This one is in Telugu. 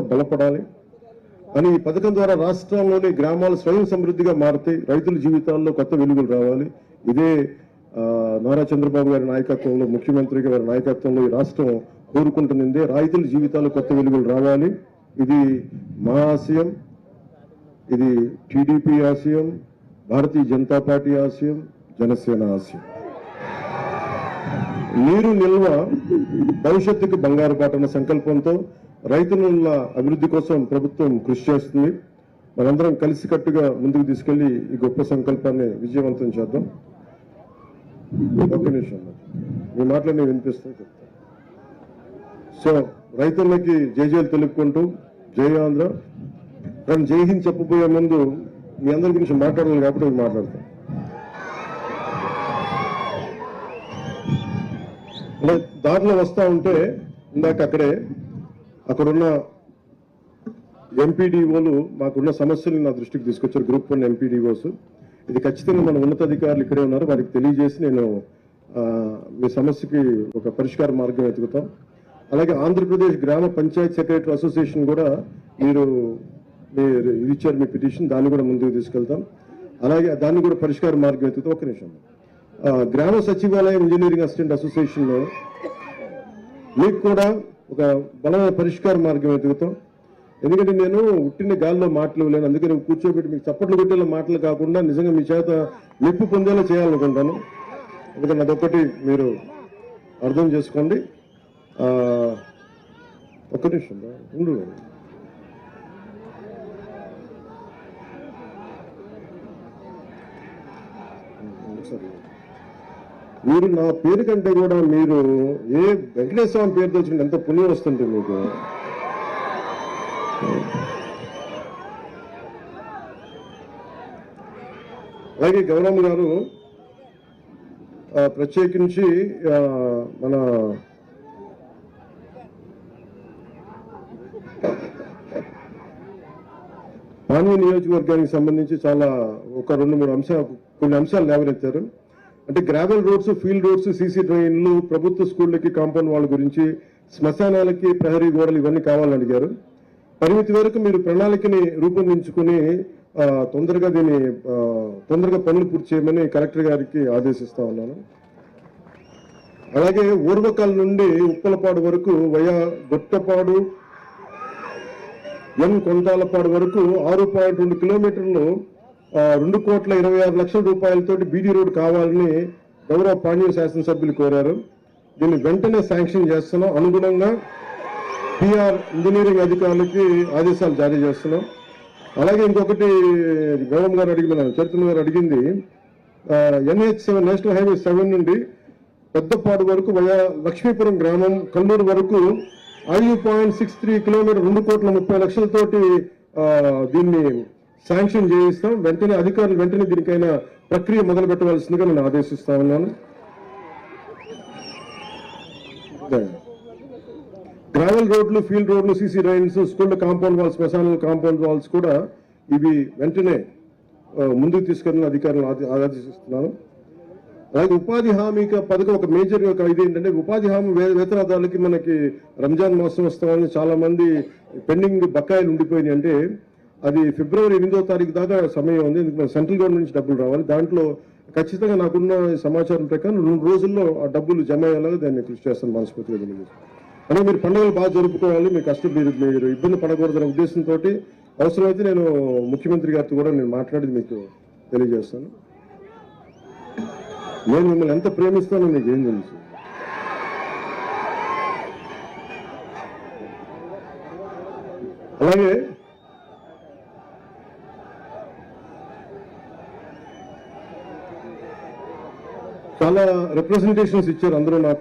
వ్యవస్థ బలపడాలి. అని ఈ పథకం ద్వారా రాష్ట్రంలోని గ్రామాలు స్వయం సమృద్ధిగా మారుతాయి రైతుల జీవితాల్లో కొత్త వెలుగులు రావాలి. ఇదే నారా చంద్రబాబు గారి నాయకత్వంలో ముఖ్యమంత్రి గారి నాయకత్వంలో ఈ రాష్ట్రం కోరుకుంటుంది రైతుల జీవితాల్లో కొత్త వెలుగులు రావాలి. ఇది మా ఆశయం. ఇది టీడీపీ ఆశయం. భారతీయ జనతా పార్టీ ఆశయం. జనసేన ఆశయం. నీరు నిల్వ భవిష్యత్తుకు బంగారు పాటన్న సంకల్పంతో రైతుల అభివృద్ధి కోసం ప్రభుత్వం కృషి చేస్తుంది. మనందరం కలిసికట్టుగా ముందుకు తీసుకెళ్ళి ఈ గొప్ప సంకల్పాన్ని విజయవంతం చేద్దాం. ఒక్క నిమిషం మీ మాటలు నేను వినిపిస్తాను చెప్తాను. సో రైతులకి జయజయలు తెలుపుకుంటూ జై ఆంధ్ర. కానీ జై హింద్ చెప్పబోయే ముందు మీ అందరి గురించి మాట్లాడాలి కాబట్టి నేను మాట్లాడతాను. అలా దారిలో వస్తా ఉంటే ఇందాక అక్కడే అక్కడున్న ఎంపీడీఓలు మాకున్న సమస్యలు నా దృష్టికి తీసుకొచ్చారు. గ్రూప్ వన్ ఎంపీడీఓస్ ఇది ఖచ్చితంగా మన ఉన్నతాధికారులు ఇక్కడే ఉన్నారు. వారికి తెలియజేసి నేను మీ సమస్యకి ఒక పరిష్కార మార్గం వెతుకుతాం. అలాగే ఆంధ్రప్రదేశ్ గ్రామ పంచాయత్ సెక్రటరీ అసోసియేషన్ కూడా మీరు మీరు ఇది ఇచ్చారు మీ పిటిషన్. దాన్ని కూడా ముందుకు తీసుకెళ్తాం. అలాగే దాన్ని కూడా పరిష్కార మార్గం వెతుకుతాం. ఒక నిమిషం. గ్రామ సచివాలయం ఇంజనీరింగ్ అసిస్టెంట్ అసోసియేషన్లో మీకు కూడా ఒక బలమైన పరిష్కార మార్గం వెతుకుతాం ఎందుకంటే నేను ఉట్టిన గాల్లో మాటలు లేను. అందుకే నేను కూర్చోబెట్టి మీకు చప్పట్లు కొట్టేలా మాటలు కాకుండా నిజంగా మీ చేత మెప్పు పొందేలా చేయాలనుకుంటాను. ఎందుకంటే అదొకటి మీరు అర్థం చేసుకోండి. ఒక్క నిమిషం ఉండు. సరే. మీరు నా పేరు కంటే కూడా మీరు ఏ వెంకటేశ్వర స్వామి పేరు తెచ్చుకుంటే ఎంత పుణ్యం వస్తుంది మీకు? అలాగే గౌరమ్మ గారు ప్రత్యేకించి మన పానీయ నియోజకవర్గానికి సంబంధించి చాలా ఒక రెండు మూడు అంశాలు కొన్ని అంశాలు లేవనెత్తారు. అంటే gravel roads field roads CC డ్రైన్లు ప్రభుత్వ స్కూళ్ళకి కాంపౌండ్ వాళ్ళ గురించి శ్మశానాలకి ప్రహరీ గోడలు ఇవన్నీ కావాలని అడిగారు. పరిమితి వరకు మీరు ప్రణాళికని రూపొందించుకుని తొందరగా దీన్ని తొందరగా పనులు పూర్తి చేయమని కలెక్టర్ గారికి ఆదేశిస్తా ఉన్నాను. అలాగే ఊర్వకాల నుండి ఉప్పలపాడు వరకు వయా గొట్టపాడు ఎన్ కొంతాలపాడు వరకు ఆరు పాయింట్ రెండు కిలోమీటర్లు రెండు కోట్ల ఇరవై ఆరు లక్షల రూపాయలతోటి బీడీ రోడ్ కావాలని గౌరవ పాండ్య శాసనసభ్యులు కోరారు. దీన్ని వెంటనే శాంక్షన్ చేస్తున్నాం. అనుగుణంగా పిఆర్ ఇంజనీరింగ్ అధికారులకి ఆదేశాలు జారీ చేస్తున్నాం. అలాగే ఇంకొకటి గౌరవ్ గారు అడిగిన చరిత్ర గారు అడిగింది NH seven national highway seven నుండి పెద్దపాడు వరకు వయా లక్ష్మీపురం గ్రామం కల్లూరు వరకు ఐదు పాయింట్ సిక్స్ త్రీ కిలోమీటర్ రెండు కోట్ల ముప్పై లక్షలతోటి దీన్ని శాంక్షన్ చేయిస్తాం. వెంటనే అధికారులు వెంటనే దీనికైనా ప్రక్రియ మొదలు పెట్టవలసిందిగా నేను ఆదేశిస్తా ఉన్నాను. గ్రావెల్ రోడ్లు ఫీల్డ్ రోడ్లు CC drains school compound walls శ్మశానాల compound walls కూడా ఇవి వెంటనే ముందుకు తీసుకెళ్ళిన అధికారులను ఆదేశిస్తున్నాను. అలాగే ఉపాధి హామీ పథకం ఒక మేజర్ ఒక ఇది ఏంటంటే ఉపాధి హామీ వేతనాదాలకి మనకి రంజాన్ మాసం వస్తామని చాలా మంది పెండింగ్ బకాయిలు ఉండిపోయినాయి. అంటే అది ఫిబ్రవరి ఎనిమిదో తారీఖు దాకా సమయం ఉంది. ఎందుకు సెంట్రల్ గవర్నమెంట్ నుంచి డబ్బులు రావాలి? దాంట్లో ఖచ్చితంగా నాకున్న సమాచారం ప్రకారం రెండు రోజుల్లో ఆ డబ్బులు జమ అయ్యేలాగా దాన్ని కృషి చేస్తాను మనస్ఫూర్తిగా తెలియజేస్తాను. అంటే మీరు పండుగలు బాగా జరుపుకోవాలి. మీ కష్టం మీరు మీరు ఇబ్బంది పడకూడదనే ఉద్దేశంతో అవసరమైతే నేను ముఖ్యమంత్రి గారితో కూడా నేను మాట్లాడి మీకు తెలియజేస్తాను. నేను మిమ్మల్ని ఎంత ప్రేమిస్తానో మీకు ఏం తెలుసు? అలాగే చాలా రిప్రజెంటేషన్స్ ఇచ్చారు అందరూ నాకు.